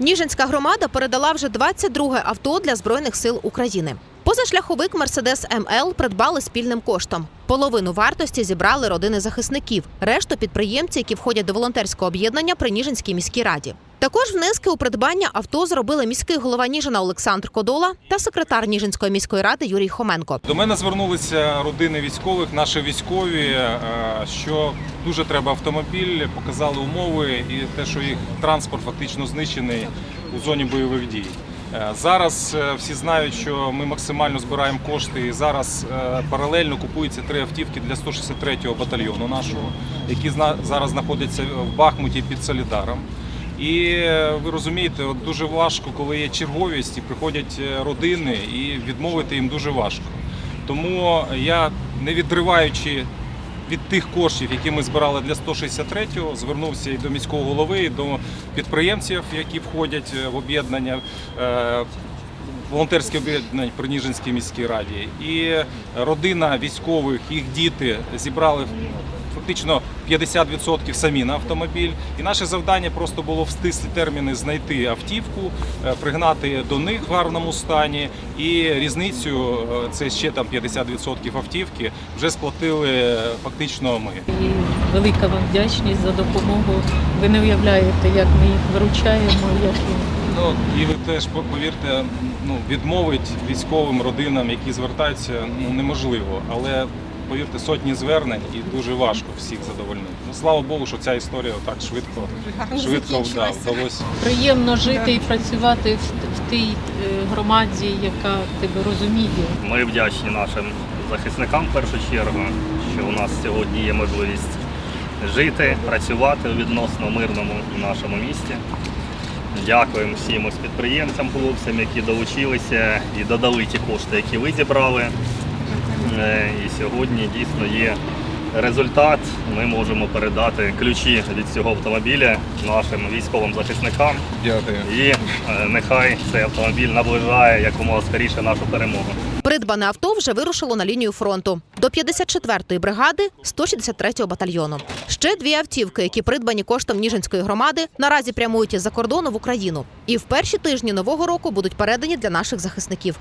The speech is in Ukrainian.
Ніжинська громада передала вже 22 авто для збройних сил України. Позашляховик Мерседес МЛ придбали спільним коштом. Половину вартості зібрали родини захисників, решту підприємці, які входять до волонтерського об'єднання при Ніжинській міській раді. Також внески у придбання авто зробили міський голова Ніжина Олександр Кодола та секретар Ніжинської міської ради Юрій Хоменко. До мене звернулися родини військових, наші військові, е, що дуже треба автомобіль, показали умови і те, що їх транспорт фактично знищений у зоні бойових дій. Е, Зараз е, всі знають, що ми максимально збираємо кошти. І зараз паралельно купуються три автівки для 163-го батальйону нашого, які зараз знаходяться в Бахмуті під Солідаром. І е, ви розумієте, от дуже важко, коли є черговість і приходять е, родини, і відмовити їм дуже важко. Тому я, не відриваючи від тих коштів, які ми збирали для 163-го, звернувся і до міського голови, і до підприємців, які входять е, в об'єднання. Волонтерське об'єднання при Ніжинській міській раді і родина військових, їх діти зібрали фактично 50% самі на автомобіль. І наше завдання просто було в стислі терміни знайти автівку, е, пригнати до них в гарному стані. І різницю е, це ще там 50% автівки вже сплатили е, фактично ми. І велика вам вдячність за допомогу. Ви не уявляєте, як ми їх виручаємо, як їм Ну і ви теж повірте, ну відмовить військовим родинам, які звертаються, ну неможливо. Але повірте, сотні звернень і дуже важко всіх задовольнити. Ну слава Богу, що ця історія так швидко швидко да, вдалося. приємно жити і працювати в, в тій е, громаді, яка тебе розуміє. Ми вдячні нашим захисникам в першу чергу, що у нас сьогодні є можливість жити, працювати у відносно мирному нашому місті. Дякуємо всім ось підприємцям, хлопцям, які долучилися і додали ті кошти, які ви зібрали. Е, І сьогодні дійсно є результат. Ми можемо передати ключі від цього автомобіля нашим військовим захисникам. Дякую. І е, нехай цей автомобіль наближає якомога скоріше нашу перемогу. Придбане авто вже вирушило на лінію фронту до 54-ї бригади 163-го батальйону. Ще дві автівки, які придбані коштом Ніжинської громади, наразі прямують із-за кордону в Україну. І в перші тижні нового року будуть передані для наших захисників.